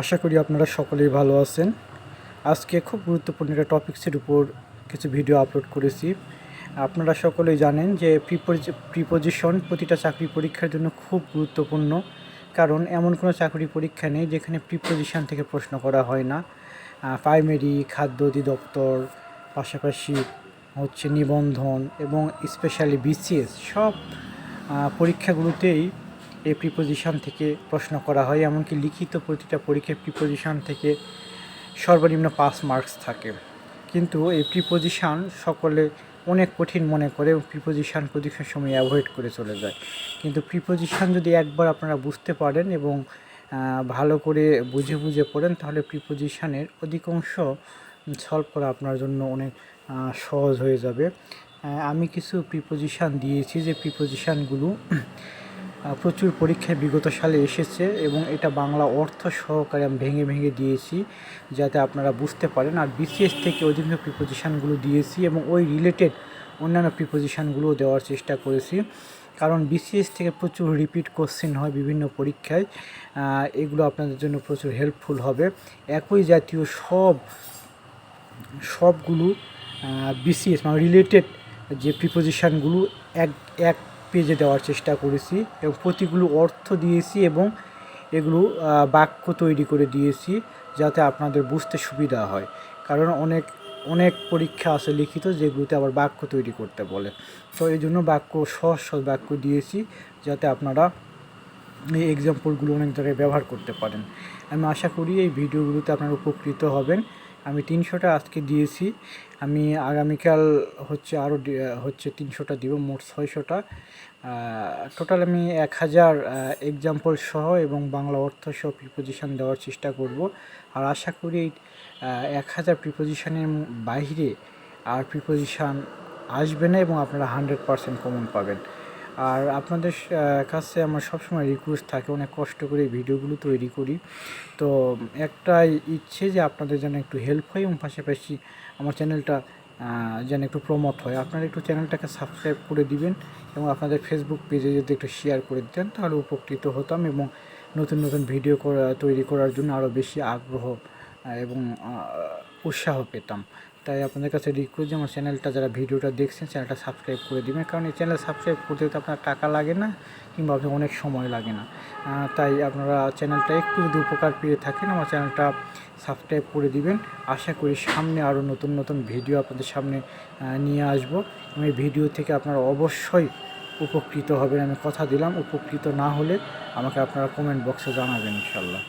আশা করি আপনারা সকলেই ভালো আছেন। আজকে খুব গুরুত্বপূর্ণ একটা টপিক্সের উপর কিছু ভিডিও আপলোড করেছি। আপনারা সকলেই জানেন যে প্রিপোজিশন প্রতিটা চাকরি পরীক্ষার জন্য খুব গুরুত্বপূর্ণ। কারণ এমন কোনো চাকরি পরীক্ষা নেই যেখানে প্রিপোজিশন থেকে প্রশ্ন করা হয় না। প্রাইমারি খাদ্য অধিদপ্তর, পাশাপাশি হচ্ছে নিবন্ধন এবং স্পেশালি বিসিএস সব পরীক্ষাগুলোতেই এই প্রিপোজিশান থেকে প্রশ্ন করা হয়, এমনকি লিখিত প্রতিটা পরীক্ষায় প্রিপোজিশন থেকে সর্বনিম্ন পাস মার্কস থাকে। কিন্তু এই প্রিপোজিশান সকলে অনেক কঠিন মনে করে প্রিপোজিশান পরীক্ষার সময় অ্যাভয়েড করে চলে যায়। কিন্তু প্রিপোজিশান যদি একবার আপনারা বুঝতে পারেন এবং ভালো করে বুঝে বুঝে পড়েন, তাহলে প্রিপোজিশানের অধিকাংশ সলভ করা আপনার জন্য অনেক সহজ হয়ে যাবে। আমি কিছু প্রিপোজিশান দিয়েছি, যে প্রিপোজিশনগুলো প্রচুর পরীক্ষায় বিগত সালে এসেছে এবং এটা বাংলা অর্থ সহকারে আমি ভেঙে ভেঙে দিয়েছি যাতে আপনারা বুঝতে পারেন। আর বিসিএস থেকে অধিকাংশ প্রিপোজিশানগুলো দিয়েছি এবং ওই রিলেটেড অন্যান্য প্রিপোজিশনগুলোও দেওয়ার চেষ্টা করেছি। কারণ বিসিএস থেকে প্রচুর রিপিট কোশ্চেন হয় বিভিন্ন পরীক্ষায়। এগুলো আপনাদের জন্য প্রচুর হেল্পফুল হবে। একই জাতীয় সব, সবগুলো বিসিএস মানে রিলেটেড যে প্রিপোজিশানগুলো এক এক পেজে দেওয়ার চেষ্টা করেছি এবং প্রতিগুলো অর্থ দিয়েছি এবং এগুলো বাক্য তৈরি করে দিয়েছি যাতে আপনাদের বুঝতে সুবিধা হয়। কারণ অনেক অনেক পরীক্ষা আছে লিখিত যেগুলোতে আবার বাক্য তৈরি করতে বলে। তো এই জন্য বাক্য, সহজ সহজ বাক্য দিয়েছি যাতে আপনারা এই এক্সাম্পলগুলো অনেক জায়গায় ব্যবহার করতে পারেন। আমি আশা করি এই ভিডিওগুলোতে আপনারা উপকৃত হবেন। আমি তিনশোটা আজকে দিয়েছি। আমি আগামীকাল হচ্ছে আরও হচ্ছে তিনশোটা দিব, মোট ছয়শোটা। টোটাল আমি এক হাজার এক্সাম্পল সহ এবং বাংলা অর্থ সহ প্রিপোজিশান দেওয়ার চেষ্টা করব। আর আশা করি এক হাজার প্রিপোজিশানের বাইরে আর প্রিপোজিশান আসবে না এবং আপনারা হান্ড্রেড পারসেন্ট কমন পাবেন। আর আপনাদের কাছে আমার সবসময় রিকোয়েস্ট থাকে, অনেক কষ্ট করে ভিডিওগুলো তৈরি করি। তো একটাই ইচ্ছে যে আপনাদের যেন একটু হেল্প হয় এবং পাশাপাশি আমার চ্যানেলটা যেন একটু প্রমোট হয়। আপনারা একটু চ্যানেলটাকে সাবস্ক্রাইব করে দিবেন এবং আপনাদের ফেসবুক পেজে যদি একটু শেয়ার করে দিতেন, তাহলে উপকৃত হতাম এবং নতুন নতুন ভিডিও করা, তৈরি করার জন্য আরও বেশি আগ্রহ এবং উৎসাহ পেতাম। তাই আপনাদের কাছে রিকোয়েস্ট আমার চ্যানেলটা যারা ভিডিওটা দেখছেন চ্যানেলটা সাবস্ক্রাইব করে দিবেন। কারণ এই চ্যানেল সাবস্ক্রাইব করতে তো আপনার টাকা লাগে না, কিংবা আপনার অনেক সময় লাগে না। তাই আপনারা চ্যানেলটা একটু যদি উপকার পেয়ে থাকেন, আমার চ্যানেলটা সাবস্ক্রাইব করে দিবেন। আশা করি সামনে আরও নতুন নতুন ভিডিও আপনাদের সামনে নিয়ে আসব। এই ভিডিও থেকে আপনারা অবশ্যই উপকৃত হবেন। আমি কথা দিলাম, উপকৃত না হলে আমাকে আপনারা কমেন্ট বক্সে জানাবেন ইনশাল্লাহ